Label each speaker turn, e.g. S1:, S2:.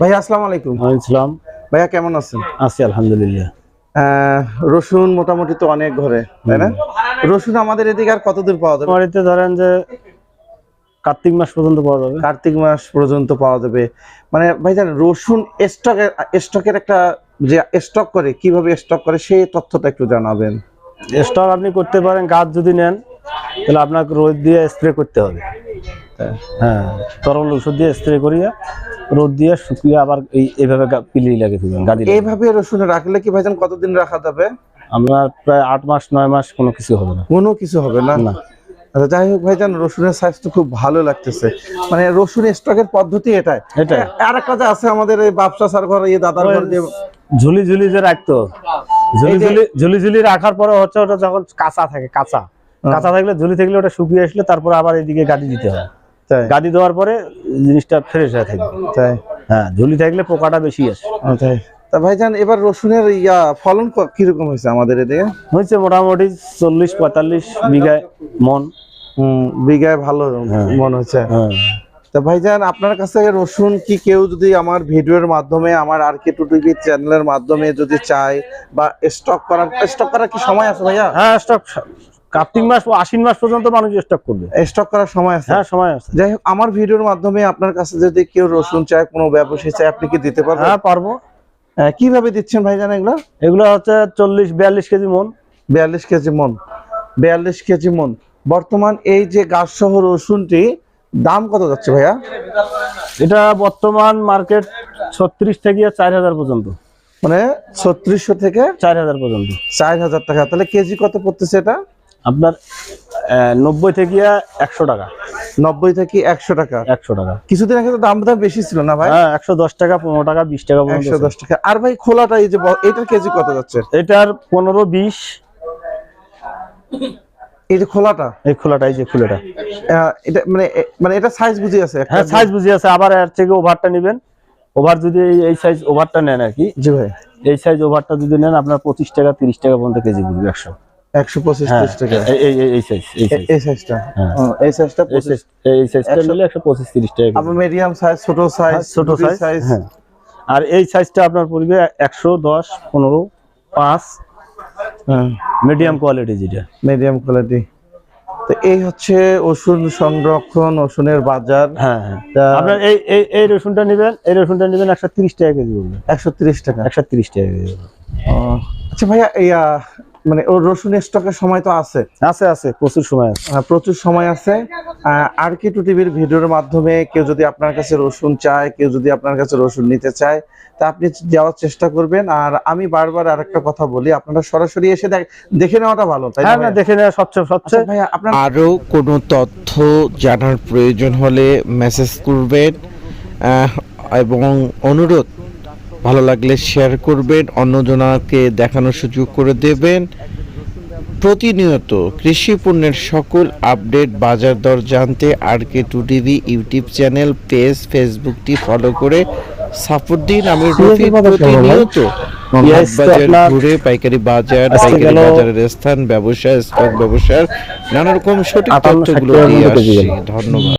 S1: ভাইয়া আসসালামু আলাইকুম।
S2: ইসলাম
S1: ভাইয়া কেমন আছেন?
S2: আছি আলহামদুলিল্লাহ।
S1: রসুন মোটামুটি তো অনেক ঘরে তাই না? রসুন আমাদের এদিকে আর কতদূর পাওয়া যাবে?
S2: বাড়িতে ধরেন যে কার্তিক মাস পর্যন্ত পাওয়া যাবে।
S1: কার্তিক মাস পর্যন্ত পাওয়া যাবে। মানে ভাইজান রসুন স্টকের স্টকের একটা যে স্টক করে কীভাবে স্টক করে সেই তথ্যটা একটু জানাবেন।
S2: স্টক আপনি করতে পারেন গাছ যদি নেন তাহলে আপনাকে রোদ দিয়ে স্প্রে করতে হবে। হ্যাঁ তরল ওষুধ দিয়ে স্প্রে করিয়ে রোদ দিয়ে শুকিয়ে আবার এই এইভাবে পিলি দেবেন গাদি
S1: এইভাবে রসুন রাখলে কি ভাইজান কতদিন রাখা যাবে?
S2: আপনার প্রায় আট মাস নয় মাস কোনো কিছু হবে না।
S1: কোনো কিছু হবে না?
S2: না।
S1: আচ্ছা, যাই হোক ভাইজান রসুনের সাইজ তো খুব ভালো লাগতেছে। মানে রসুন স্টকের পদ্ধতি এটাই।
S2: এটাই।
S1: আর একটা যে আছে আমাদের এই বাপসা সার ঘর এই দাদার ঘর দিয়ে
S2: ঝুলি ঝুলি যে রাখতো। ঝুলি ঝুলি ঝুলি ঝুলি রাখার পরে হচ্ছে ওটা যখন কাঁচা থাকে কাঁচা। কাঁচা থাকলে ঝুলি থাকলে ওটা শুকিয়ে আসলে তারপরে আবার এদিকে গাড়ি দিতে হয়। গাদি দেওয়ার পরে জিনিসটা ফ্রেশ হয়ে থাকবে।
S1: তাই।
S2: হ্যাঁ ঝুলি থাকলে পোকাটা বেশি আসে।
S1: তাই। তা ভাইজান এবার রসুনের ইয়া ফলন কীরকম হয়েছে আমাদের এদিকে?
S2: হয়েছে মোটামুটি চল্লিশ পঁয়তাল্লিশ বিঘায় মন।
S1: বিঘায় ভালো
S2: হ্যাঁ।
S1: মনে হচ্ছে
S2: হ্যাঁ।
S1: তা ভাইজান আপনার কাছে রসুন কি কেউ যদি আমার ভিডিওর মাধ্যমে আমার আর কে টু চ্যানেলের মাধ্যমে যদি চায় বা স্টক করার স্টক করার কি সময় আছে ভাইয়া?
S2: হ্যাঁ স্টক কার্তিক মাস ও আশ্বিন মাস পর্যন্ত মানুষ স্টক করবে।
S1: স্টক করার সময় আছে?
S2: হ্যাঁ সময় আছে।
S1: যাই হোক আমার ভিডিওর মাধ্যমে আপনার কাছে যদি কেউ রসুন চায় কোনো ব্যবসায়ী চায় আপনি কি দিতে পারবেন?
S2: হ্যাঁ পারব।
S1: আহ, কীভাবে দিচ্ছেন ভাইজান এগুলো?
S2: এগুলো হচ্ছে চল্লিশ বিয়াল্লিশ কেজি মন।
S1: বিয়াল্লিশ কেজি মন। বিয়াল্লিশ কেজি মন। বর্তমান এই যে গাছ সহ রসুনটি দাম কত যাচ্ছে ভাইয়া?
S2: এটা বর্তমান মার্কেট ছত্রিশ থেকে চার হাজার পর্যন্ত।
S1: মানে ছত্রিশশো থেকে
S2: চার হাজার পর্যন্ত।
S1: চার হাজার টাকা। তাহলে কেজি কত পড়তেছে এটা?
S2: আপনার নব্বই থেকে একশো টাকা।
S1: নব্বই থেকে একশো টাকা।
S2: একশো টাকা।
S1: কিছুদিন আগে তো দাম দাম বেশি ছিল না ভাই?
S2: হ্যাঁ একশো দশ টাকা পনেরো টাকা বিশ টাকা
S1: একশো দশ টাকা। আর ভাই খোলাটা এই যে এটার কেজি কত যাচ্ছে?
S2: এটার পনেরো বিশ।
S1: এই যে খোলাটা?
S2: এই খোলাটা এই যে খোলাটা।
S1: এটা মানে মানে এটা সাইজ বুঝি আছে
S2: হ্যাঁ সাইজ বুঝে আছে। আবার এর থেকে ওভারটা নেবেন। ওভার যদি এই- এই সাইজ ওভারটা নেন আর কি
S1: জি ভাই।
S2: এই সাইজ ওভারটা যদি নেন আপনার পঁচিশ টাকা তিরিশ টাকা পর্যন্ত কেজি পড়বে একশো।
S1: একশো পঁচিশ
S2: হ্যাঁ।
S1: ত্রিশ টাকা।
S2: এই- সাইজ এই
S1: সাইজটা
S2: হ্যাঁ।
S1: এই সাইজটা
S2: এই সাইজ এই সাইজটা নিলে একশো পঁচিশ তিরিশ টাকা।
S1: মিডিয়াম সাইজ ছোট সাইজ
S2: হ্যাঁ, ছোট সাইজ হ্যাঁ। আর এই সাইজটা আপনার পড়বে একশো দশ পনেরো পাঁচ।
S1: হ্যাঁ।
S2: মিডিয়াম কোয়ালিটি যেটা।
S1: মিডিয়াম কোয়ালিটি তো এই হচ্ছে ওষুধ সংরক্ষণ ওষুধের বাজার।
S2: হ্যাঁ হ্যাঁ। আপনার এই এই এই রসুনটা নেবেন এই রসুনটা নেবেন একশো তিরিশ টাকা কেজি পড়বে
S1: একশো তিরিশ টাকা।
S2: একশো তিরিশ টাকা কেজি।
S1: আচ্ছা ভাইয়া মানে ও রসুনের স্টকের সময় তো আছে।
S2: আছে আছে প্রচুর সময় আছে।
S1: আহ, প্রচুর সময় আছে। আর কে টু টিভির ভিডিওর মাধ্যমে কেউ যদি আপনার কাছে রসুন চায় কেউ যদি আপনার কাছে রসুন নিতে চায় তা আপনি যাওয়ার চেষ্টা করবেন। আর আমি বারবার আরেকটা কথা বলি আপনারা সরাসরি এসে দেখ- দেখে নেওয়াটা ভালো তাই না
S2: হ্যাঁ? দেখে নেওয়া সবচেয়ে
S1: আচ্ছা
S2: সবচেয়ে
S1: ভাইয়া আপনার
S3: আরও কোনো তথ্য জানার প্রয়োজন হলে মেসেজ করবেন আহ, এবং অনুরোধ ভালো লাগলে শেয়ার করবেন অন্যজনকে দেখানোর সুযোগ করে দেবেন। প্রতিনিয়ত কৃষি পণ্যের সকল আপডেট বাজার দর জানতে R K two TV YouTube channel page ফেসবুকটি follow করে সাপোর্ট দিন। আমি প্রতিনিয়ত বাজার ঘুরে পাইকারি বাজার পাইকারি বাজারের স্থান ব্যবসা স্টক ব্যবসার নানা রকম সঠিক
S2: আটান্ন
S3: তথ্যগুলো দিয়ে আসছি। ধন্যবাদ।